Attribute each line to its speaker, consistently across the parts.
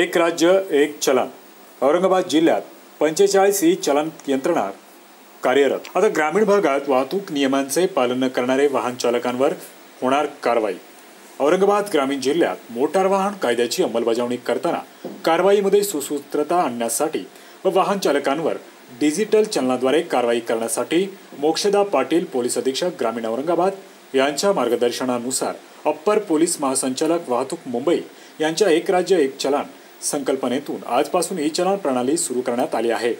Speaker 1: एक राज्य एक चलन. औरंगाबाद जिल्ह्यात पंचेचाळीस ही चलन यंत्रणा कार्यरत. आता ग्रामीण भागात वाहतूक नियमांचे पालन न करणारे वाहन चालकांवर होणार कारवाई. औरंगाबाद ग्रामीण जिल्ह्यात मोटार वाहन कायद्याची अंमलबजावणी करताना कारवाईमध्ये सुसूत्रता आणण्यासाठी व वाहन चालकांवर डिजिटल चलनाद्वारे कारवाई करण्यासाठी मोक्षदा पाटील पोलीस अधीक्षक ग्रामीण औरंगाबाद यांच्या मार्गदर्शनानुसार अप्पर पोलीस महासंचालक वाहतूक मुंबई यांच्या एक राज्य एक चलान संकल्पनेतून आजपासून ई चलान प्रणाली सुरू करण्यात आली आहे.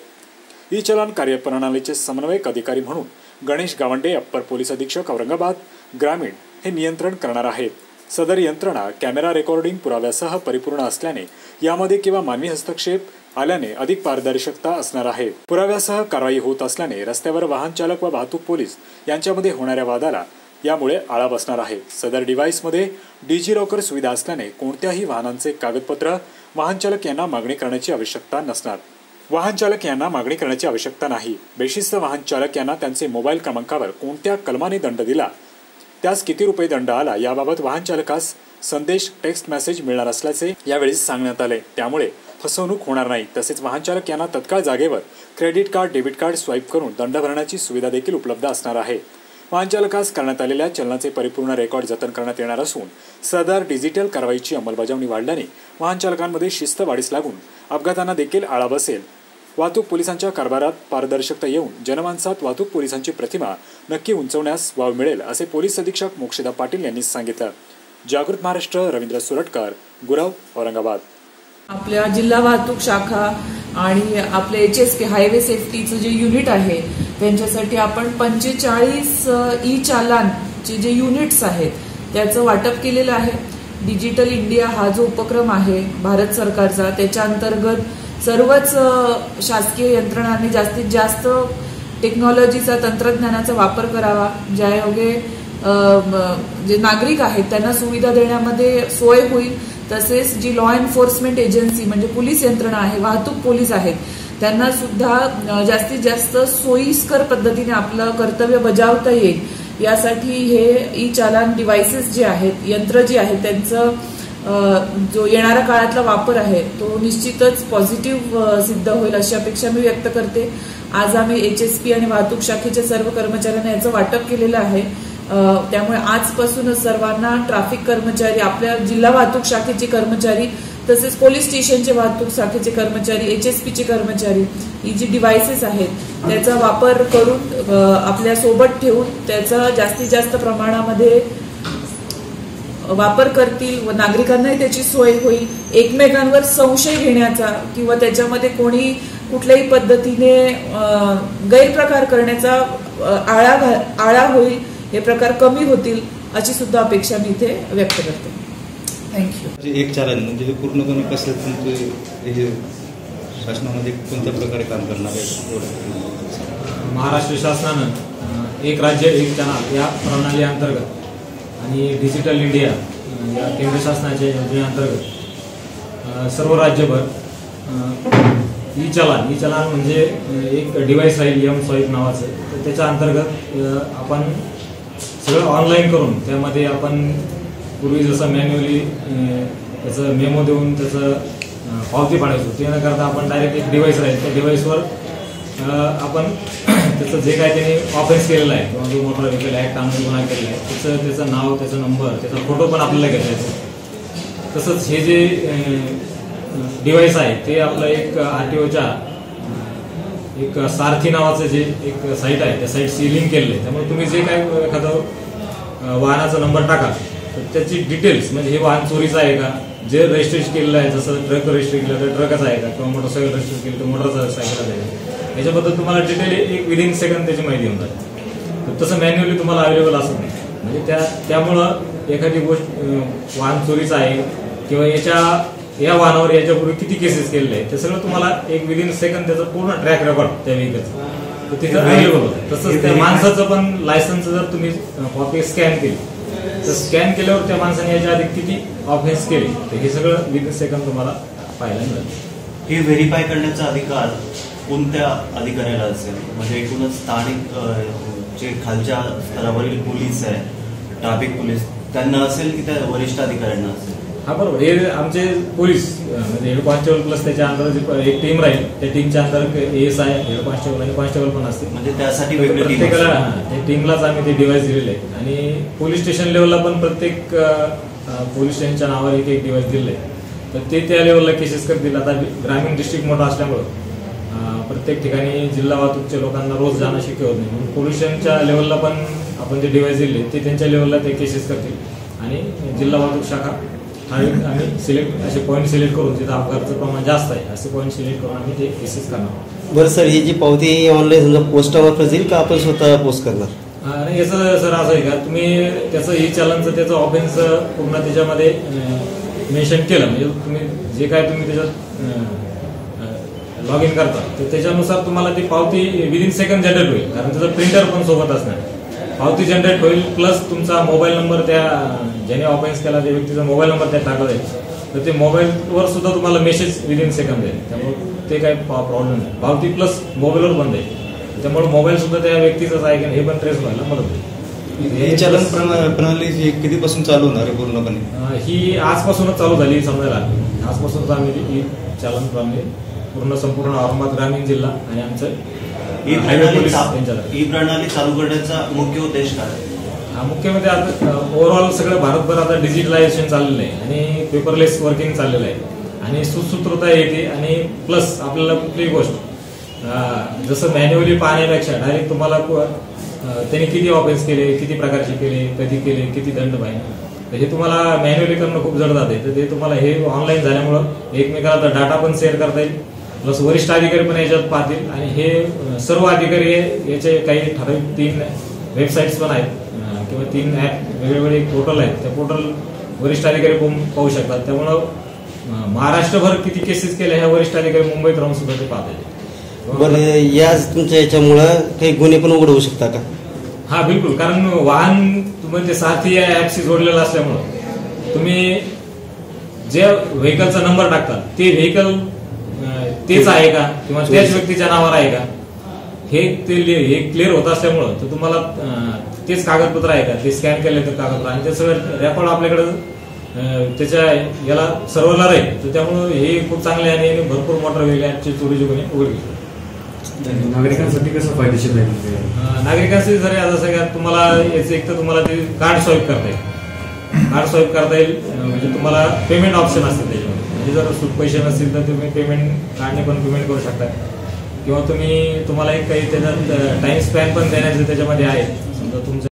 Speaker 1: ई चलन कार्यप्रणालीचे समन्वयक अधिकारी म्हणून गणेश गावंडे अप्पर पोलीस अधीक्षक औरंगाबाद ग्रामीण हे नियंत्रण करणार आहेत. सदर यंत्रणा कॅमेरा रेकॉर्डिंग पुराव्यासह परिपूर्ण असल्याने यामध्ये किंवा मानवी हस्तक्षेप आल्याने अधिक पारदर्शकता असणार आहे. पुराव्यासह कारवाई होत असल्याने रस्त्यावर वाहन चालक व वाहतूक पोलीस यांच्यामध्ये होणाऱ्या वादाला यामुळे आळा बसणार आहे. सदर डिव्हाइसमध्ये डिजी लॉकर सुविधा असल्याने कोणत्याही वाहनांचे कागदपत्र वाहनचालक यांना मागणी करण्याची आवश्यकता नसणार. वाहनचालक यांना मागणी करण्याची आवश्यकता नाही. बेशिस्त वाहनचालक यांना त्यांचे मोबाईल क्रमांकावर कोणत्या कलमाने दंड दिला? त्यास किती रुपये दंड आला? याबाबत वाहनचालकास संदेश टेक्स्ट मेसेज मिळणार असल्याचे यावेळी सांगण्यात आले. त्यामुळे फसवणूक होणार नाही. तसेच वाहनचालक यांना तत्काळ जागेवर credit card debit card swipe करून दंड भरण्याची सुविधा देखील उपलब्ध असणार आहे. वाहनचालकास करण्यात आलेल्या चलनाचे परिपूर्ण रेकॉर्ड जतन करण्यात येणार असून सदर डिजिटल कारवाईची अंमलबजावणी वाढल्याने वाहनचालकांमध्ये शिस्त वाढीस लागून अपघातांना देखील आळा बसेल. वाहतूक पोलिसांच्या कारभारात पारदर्शकता येऊन जनमानसात वाहतूक पोलिसांची प्रतिमा नक्की उंचवण्यास वाव मिळेल असे पोलीस अधीक्षक मोक्षदा पाटील यांनी सांगितलं. जागृत महाराष्ट्र रवींद्र सुरटकर गुरव औरंगाबाद.
Speaker 2: आपल्या जिल्हा वाहतूक शाखा आणि आपले एच एस के हायवे सेफ्टीचं जे युनिट आहे त्यांच्यासाठी आपण पंचेचाळीस ई चालानचे जे युनिट्स आहेत त्याचं वाटप केलेलं आहे. डिजिटल इंडिया हा जो उपक्रम आहे भारत सरकारचा त्याच्या अंतर्गत सर्वच शासकीय यंत्रणांनी जास्तीत जास्त टेक्नॉलॉजीचा तंत्रज्ञानाचा वापर करावा ज्यायोगे जे नागरिक आहेत त्यांना सुविधा देण्यामध्ये सोय होईल. तसेच जी लॉ एन्फोर्समेंट एजन्सी म्हणजे पोलीस यंत्रणा आहे वाहतूक पोलीस आहेत त्यांना सुद्धा जास्तीत जास्त सोयीस्कर पद्धतीने आपलं कर्तव्य बजावता येईल. यासाठी हे ई चालान डिव्हायसेस जे आहेत यंत्र जे आहेत त्यांचं जो येणाऱ्या काळातला वापर आहे तो निश्चितच पॉझिटिव्ह सिद्ध होईल अशी अपेक्षा मी व्यक्त करते. आज आम्ही एच एस पी आणि वाहतूक शाखेच्या सर्व कर्मचाऱ्यांना याचं वाटप केलेलं आहे. त्यामुळे आजपासूनच सर्वांना ट्रॅफिक कर्मचारी आपल्या जिल्हा वाहतूक शाखेचे कर्मचारी तसेच पोलीस स्टेशनचे वाहतूक शाखेचे कर्मचारी एच एस पीचे कर्मचारी ही जी डिव्हायसेस आहेत त्याचा वापर करून आपल्यासोबत ठेवून त्याचा जास्तीत जास्त प्रमाणामध्ये वापर करतील व नागरिकांनाही त्याची सोय होईल. एकमेकांवर संशय घेण्याचा किंवा त्याच्यामध्ये कोणी कुठल्याही पद्धतीने गैरप्रकार करण्याचा आळा आळा होईल हे प्रकार कमी होतील अशी सुद्धा अपेक्षा मी इथे व्यक्त करते. थँक्यू
Speaker 3: एक चालन म्हणजे पूर्णपणे कसं तुमचं हे शासनामध्ये कोणत्या प्रकारे काम करणार आहे?
Speaker 4: महाराष्ट्र शासनानं एक राज्य एक चॅनल या प्रणाली अंतर्गत आणि डिजिटल इंडिया या केंद्र शासनाच्या योजनेअंतर्गत सर्व राज्यभर ई चलान ई चलान म्हणजे एक डिव्हाइस राहील एम स्वाईप नावाचं. तर त्याच्या अंतर्गत आपण सगळं ऑनलाईन करून त्यामध्ये आपण पूर्वी जसं मॅन्युअली त्याचं मेमो देऊन त्याचं पावती पाडायचो. ते न करता आपण डायरेक्ट एक डिव्हाइस राहील. त्या डिव्हाइसवर आपण त्याचं जे काय त्यांनी ऑफेन्स केलेलं आहे किंवा जो मोटर व्हेकल आहे आणून गुन्हा केलेला आहे त्याचं त्याचं नाव त्याचा नंबर त्याचा फोटो पण आपल्याला घेता येतो. तसंच हे जे डिव्हाइस आहे ते आपलं एक आर टी ओच्या एक सारथी नावाचं जे एक साईट आहे त्या साईटशी लिंक केलेलं आहे. त्यामुळे तुम्ही जे काय एखादं वाहनाचा नंबर टाका. तर त्याची डिटेल्स म्हणजे हे वाहन चोरीचं आहे का? जे रजिस्ट्रेशन केलेलं आहे जसं ट्रक रजिस्टर केलं तर ट्रकच आहे का? किंवा मोटरसायकल रजिस्टर केलं तर मोटरसायकलच आहे याच्याबद्दल तुम्हाला डिटेल एक विदिन सेकंड त्याची माहिती होऊन जाते तर तसं मॅन्युअली तुम्हाला अवेलेबल असत नाही. म्हणजे त्या त्यामुळं एखादी गोष्ट वाहन चोरीचं आहे किंवा याच्या या वाहनावर याच्यापूर्वी किती केसेस केलेले आहेत ते सगळं तुम्हाला एक विदिन सेकंड त्याचं पूर्ण ट्रॅक रेकॉर्ड त्या व्हेकलचं तिथं अवेलेबल होतं. तसंच त्या माणसाचं पण लायसन्स जर तुम्ही कॉपी स्कॅन केली तर स्कॅन केल्यावर त्या माणसाने याच्या आधी किती ऑफेन्स केले? तर हे सगळं विदिन सेकंद तुम्हाला पाहायला मिळेल.
Speaker 5: हे व्हेरीफाय करण्याचा अधिकार कोणत्या अधिकाऱ्याला असेल? म्हणजे एकूणच स्थानिक जे खालच्या स्तरावरील पोलीस आहे ट्रॅफिक पोलीस त्यांना असेल की त्या वरिष्ठ अधिकाऱ्यांना असेल?
Speaker 4: हा बरोबर. हे आमचे पोलीस म्हणजे हेड कॉन्स्टेबल प्लस त्याच्या प- एक टीम राहील त्या टीमच्या अंतर एस आय हेड कॉन्स्टेबल आणि कॉन्स्टेबल पण असतील.
Speaker 5: म्हणजे त्यासाठी
Speaker 4: प्रत्येकाला त्या टीमलाच आम्ही ते डिव्हाइस दिलेले आहे आणि पोलीस स्टेशन लेवलला पण प्रत्येक पोलीस स्टेशनच्या नावावर एक एक डिव्हाइस दिलेलं आहे तर ते त्या लेवलला केसेस करतील. आता ग्रामीण डिस्ट्रिक्ट मोठा असल्यामुळं प्रत्येक ठिकाणी जिल्हा वाहतूकच्या लोकांना रोज जाणं शक्य होत नाही. म्हणून पोलीस स्टेशनच्या लेवलला पण आपण जे डिव्हाइस दिले ते त्यांच्या लेवलला ते केसेस करतील. आणि जिल्हा वाहतूक शाखा हा एक आम्ही सिलेक्ट असे पॉईंट सिलेक्ट करून जिथं अपघाताचं प्रमाण जास्त आहे. असे पॉईंट सिलेक्ट करून आम्ही ते केसेस करणार आहोत.
Speaker 6: बरं सर ही जी पावती ऑनलाईन समजा पोस्टामार्फत येईल का आपण स्वतः पोस्ट करणार?
Speaker 4: आणि याचं सर असं आहे का? तुम्ही त्याचं ई चलनचं त्याचं ऑफेन्स पूर्ण त्याच्यामध्ये मेन्शन केलं. म्हणजे तुम्ही जे काय तुम्ही त्याच्यात लॉग इन करता तर त्याच्यानुसार तुम्हाला ती पावती विदिन सेकंड जनरेट होईल. कारण त्याचं प्रिंटर पण सोबत असणार. पावती जनरेट होईल प्लस तुमचा मोबाईल नंबर त्या ज्याने ऑफेन्स केला त्या व्यक्तीचा मोबाईल नंबर त्यात टाकला जाईल. तर ते मोबाईलवर सुद्धा तुम्हाला मेसेज विदिन सेकंद येईल. त्यामुळे ते काही प्रॉब्लेम नाही. पावती प्लस मोबाईलवर बंद आहे त्यामुळे मोबाईल सुद्धा त्या व्यक्तीचाच आहे की नाही हे पण ट्रेस व्हायला मदत होईल.
Speaker 3: ही चलन प्रणा- प्रणाली ही कधीपासून चालू होणार आहे पूर्णपणे?
Speaker 4: ही आजपासूनच चालू झाली समजायला. आजपासूनच आम्ही ही चालन प्रणाली पूर्ण संपूर्ण औरंगाबाद ग्रामीण जिल्हा आणि आमचं
Speaker 5: ही प्रणाली ही प्रणाली चालू करण्याचा मुख्य उद्देश काय?
Speaker 4: हा, मुख्य म्हणजे आता ओव्हरऑल सगळं भारतभर आता डिजिटलायझेशन चाललेलं आहे आणि पेपरलेस वर्किंग चाललेलं आहे. आणि सुसूत्रता येते आणि प्लस आपल्याला कुठलीही गोष्ट जसं मॅन्युअली पाहण्यापेक्षा डायरेक्ट तुम्हाला त्यांनी किती ऑफेन्स केले किती प्रकारचे केले कधी केले किती दंड पाहिजे तर हे तुम्हाला मॅन्युअली करणं खूप जड जाते तर ते तुम्हाला हे ऑनलाईन झाल्यामुळं एकमेकाला डाटा पण शेअर करता येईल. प्लस वरिष्ठ अधिकारी पण याच्यात पाहतील. आणि हे सर्व अधिकारी हे- याचे काही ठराविक तीन वेबसाईट्स पण आहेत. किंवा तीन ॲप वेगवेगळे पोर्टल आहेत. त्या पोर्टल वरिष्ठ अधिकारी पाहू शकतात. त्यामुळं महाराष्ट्रभर किती केसेस केल्या ह्या वरिष्ठ अधिकारी मुंबईत राहून सुद्धा ते पाहतात.
Speaker 6: बरं या तुमच्या याच्यामुळं काही गुन्हे पण उघड होऊ शकता का?
Speaker 4: हा बिलकुल. कारण वाहन तुम्ही ते सारथी या ऍपशी जोडलेलं असल्यामुळं तुम्ही जे व्हेकलचा नंबर टाकता ते व्हेकल तेच आहे का? किंवा त्याच व्यक्तीच्या नावावर आहे का? हे ते हे क्लिअर होत असल्यामुळं तर तुम्हाला तेच कागदपत्र आहे का? ते स्कॅन केले तर कागदपत्र. आणि ते सगळं रेकॉर्ड आपल्याकडे त्याच्या याला सर्व्हरला राहील. तर त्यामुळं हे खूप चांगले आणि भरपूर मोटर वेगळ्या ऍपचे चोरीचे गुन्हे उघडकीस
Speaker 7: नागरिकांसाठी कसं फायदेशीर राहील
Speaker 4: नागरिकांसाठी जर आता सगळ्यात तुम्हाला याचं एक तर तुम्हाला ते कार्ड स्वाईप करता येईल. कार्ड स्वाईप करता येईल म्हणजे तुम्हाला पेमेंट ऑप्शन त्याच्यामध्ये म्हणजे जर सूट पैसे नसतील तर तुम्ही पेमेंट कार्डने पण पेमेंट करू शकता. किंवा तुम्ही तुम्हाला एक काही त्याच्यात टाइम स्पॅन पण देण्याचं त्याच्यामध्ये आहे. समजा तुमचं